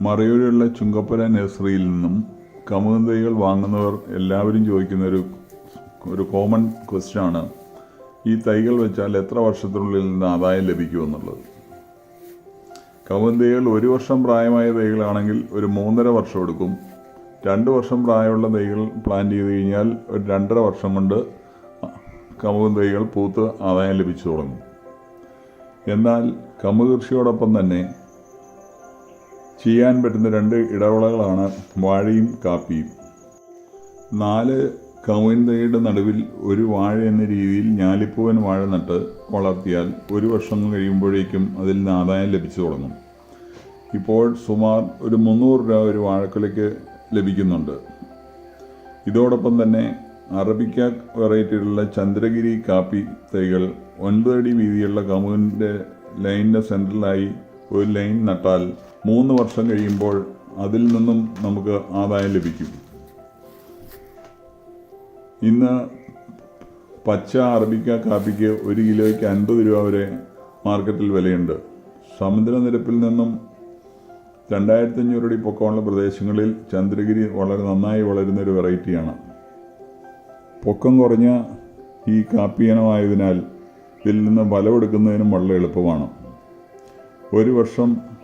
മറയൂരിലുള്ള ചുങ്കപ്പുര നഴ്സറിയിൽ നിന്നും കമുക് തൈകൾ വാങ്ങുന്നവർ എല്ലാവരും ചോദിക്കുന്ന ഒരു ഒരു കോമൺ ക്വസ്റ്റ്യൻ ആണ്. ഈ തൈകൾ വെച്ചാൽ എത്ര വർഷത്തിനുള്ളിൽ നിന്ന് ആദായം ലഭിക്കുമെന്നുള്ളത് കമുക് തൈകൾ ഒരു വർഷം പ്രായമായ തൈകളാണെങ്കിൽ ഒരു മൂന്നര വർഷം എടുക്കും. രണ്ട് വർഷം പ്രായമുള്ള തൈകൾ പ്ലാന്റ് ചെയ്ത് കഴിഞ്ഞാൽ ഒരു രണ്ടര വർഷം കൊണ്ട് കമുക് തൈകൾ പൂത്ത് ആദായം ലഭിച്ചു തുടങ്ങും. എന്നാൽ കമുക് കൃഷിയോടൊപ്പം തന്നെ ചെയ്യാൻ പറ്റുന്ന രണ്ട് ഇടവിളകളാണ് വാഴയും കാപ്പിയും. നാല് കമുകിൻ തൈയുടെ നടുവിൽ ഒരു വാഴ എന്ന രീതിയിൽ ഞാലിപ്പൂവൻ വാഴ നട്ട് വളർത്തിയാൽ ഒരു വർഷം കഴിയുമ്പോഴേക്കും അതിൽ നിന്ന് ആദായം ലഭിച്ചു തുടങ്ങും. ഇപ്പോൾ സുമാർ ഒരു മുന്നൂറ് രൂപ ഒരു വാഴക്കുലയ്ക്ക് ലഭിക്കുന്നുണ്ട്. ഇതോടൊപ്പം തന്നെ അറബിക്ക വെറൈറ്റിയിലുള്ള ചന്ദ്രഗിരി കാപ്പി തൈകൾ ഒൻപത് അടി വീതിയുള്ള കമുവിന്റെ ലൈനിന്റെ സെന്ററിലായി ഒരു ലൈൻ നട്ടാൽ മൂന്ന് വർഷം കഴിയുമ്പോൾ അതിൽ നിന്നും നമുക്ക് ആദായം ലഭിക്കും. ഇന്ന് പച്ച അറബിക്ക കാപ്പിക്ക് ഒരു കിലോയ്ക്ക് അൻപത് രൂപ വരെ മാർക്കറ്റിൽ വിലയുണ്ട്. സമുദ്രനിരപ്പിൽ നിന്നും രണ്ടായിരത്തി അഞ്ഞൂറ് അടി പൊക്കമുള്ള പ്രദേശങ്ങളിൽ ചന്ദ്രഗിരി വളരെ നന്നായി വളരുന്ന ഒരു വെറൈറ്റിയാണ്. പൊക്കം കുറഞ്ഞ ഈ കാപ്പി ഇനമായതിനാൽ ഇതിൽ നിന്ന് ഫലമെടുക്കുന്നതിനും വളരെ എളുപ്പമാണ്. ഒരു വർഷം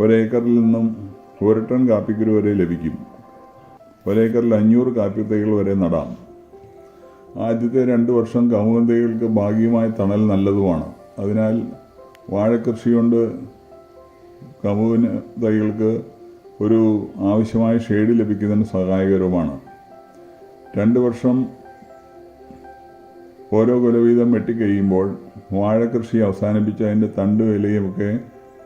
ഒരേക്കറിൽ നിന്നും ഒരു ടൺ കാപ്പിക്കുരു വരെ ലഭിക്കും. ഒരേക്കറിൽ അഞ്ഞൂറ് കാപ്പി തൈകൾ വരെ നടാം. ആദ്യത്തെ രണ്ട് വർഷം കമുകൻ തൈകൾക്ക് ഭാഗികമായ തണൽ നല്ലതുമാണ്. അതിനാൽ വാഴക്കൃഷി കൊണ്ട് കമുകിന് തൈകൾക്ക് ഒരു ആവശ്യമായ ഷെയ്ഡ് ലഭിക്കുന്നതിന് സഹായകരവുമാണ്. രണ്ട് വർഷം ഓരോ കൊല വീതം വെട്ടിക്കഴിയുമ്പോൾ വാഴക്കൃഷി അവസാനിപ്പിച്ച് അതിന്റെ തണ്ട് ഇലയുമൊക്കെ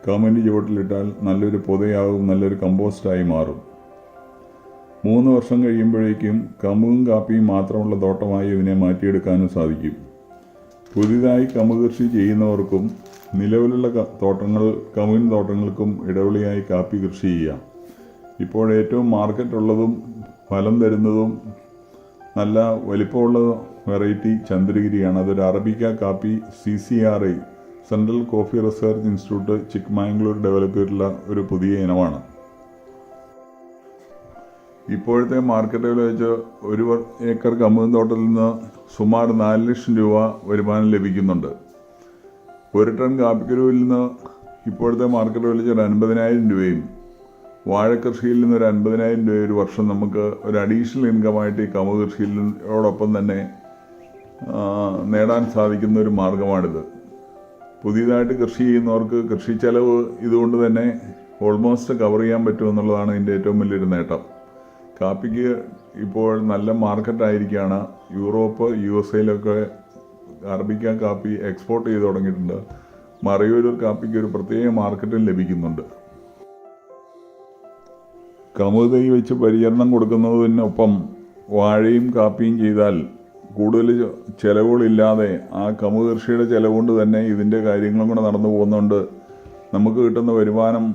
കമന്റ് ചുവട്ടിലിട്ടാൽ നല്ലൊരു പൊതയാവും നല്ലൊരു കമ്പോസ്റ്റായി മാറും. മൂന്ന് വർഷം കഴിയുമ്പോഴേക്കും കമുകും കാപ്പിയും മാത്രമുള്ള തോട്ടമായി ഇതിനെ മാറ്റിയെടുക്കാനും സാധിക്കും. പുതിയതായി കമുക് കൃഷി ചെയ്യുന്നവർക്കും നിലവിലുള്ള തോട്ടങ്ങൾ കമുകിൻ തോട്ടങ്ങൾക്കും ഇടവിളിയായി കാപ്പി കൃഷി ചെയ്യാം. ഇപ്പോൾ ഏറ്റവും മാർക്കറ്റ് ഉള്ളതും ഫലം തരുന്നതും നല്ല വലിപ്പമുള്ള വെറൈറ്റി ചന്ദ്രഗിരിയാണ്. അതൊരു അറബിക്ക കാപ്പി C C R I central coffee research institute Chikmagalur develop ചെയ്തിട്ടുള്ള ഒരു പുതിയ ഇനമാണ്. ഇപ്പോഴത്തെ മാർക്കറ്റ് വില വെച്ച് ഒരു ഏക്കർ കമ്പും തോട്ടത്തിൽ നിന്ന് സുമാർ നാല് ലക്ഷം രൂപ വരുമാനം ലഭിക്കുന്നുണ്ട്. ഒരു ടൺ കാപ്പിക്കുരുവിൽ നിന്ന് ഇപ്പോഴത്തെ മാർക്കറ്റ് വില ഒരു അൻപതിനായിരം രൂപയും വാഴക്കൃഷിയിൽ നിന്ന് ഒരു അൻപതിനായിരം രൂപ ഒരു വർഷം നമുക്ക് ഒരു അഡീഷണൽ ഇൻകമായിട്ട് ഈ കമുക് കൃഷിയിലോടൊപ്പം തന്നെ നേടാൻ സാധിക്കുന്ന ഒരു മാർഗമാണിത്. പുതിയതായിട്ട് കൃഷി ചെയ്യുന്നവർക്ക് കൃഷി ചെലവ് ഇതുകൊണ്ട് തന്നെ ഓൾമോസ്റ്റ് കവർ ചെയ്യാൻ പറ്റുമെന്നുള്ളതാണ് ഇതിന്റെ ഏറ്റവും വലിയൊരു നേട്ടം. കാപ്പിക്ക് ഇപ്പോൾ നല്ല മാർക്കറ്റ് ആയിരിക്കുകയാണ് യൂറോപ്പ് യു എസ് എയിലൊക്കെ അറബിക്ക കാപ്പി എക്സ്പോർട്ട് ചെയ്ത് തുടങ്ങിയിട്ടുണ്ട്. മറയൂർ കാപ്പിക്ക് ഒരു പ്രത്യേക മാർക്കറ്റും ലഭിക്കുന്നുണ്ട്. കമുക് തൈ വെച്ച് പരിചരണം കൊടുക്കുന്നതിനൊപ്പം വാഴയും കാപ്പിയും ചെയ്താൽ കൂടുതൽ ചിലവുകളില്ലാതെ ആ കമുക് കൃഷിയുടെ ചിലവ് കൊണ്ട് തന്നെ ഇതിന്റെ കാര്യങ്ങളും കൂടെ നടന്നു പോകുന്നുണ്ട്. നമുക്ക് കിട്ടുന്ന വരുമാനം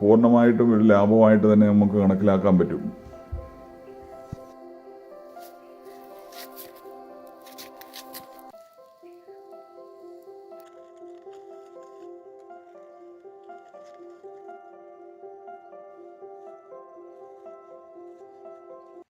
പൂർണമായിട്ടും ഒരു ലാഭമായിട്ട് തന്നെ നമുക്ക് കണക്കിലാക്കാൻ പറ്റും.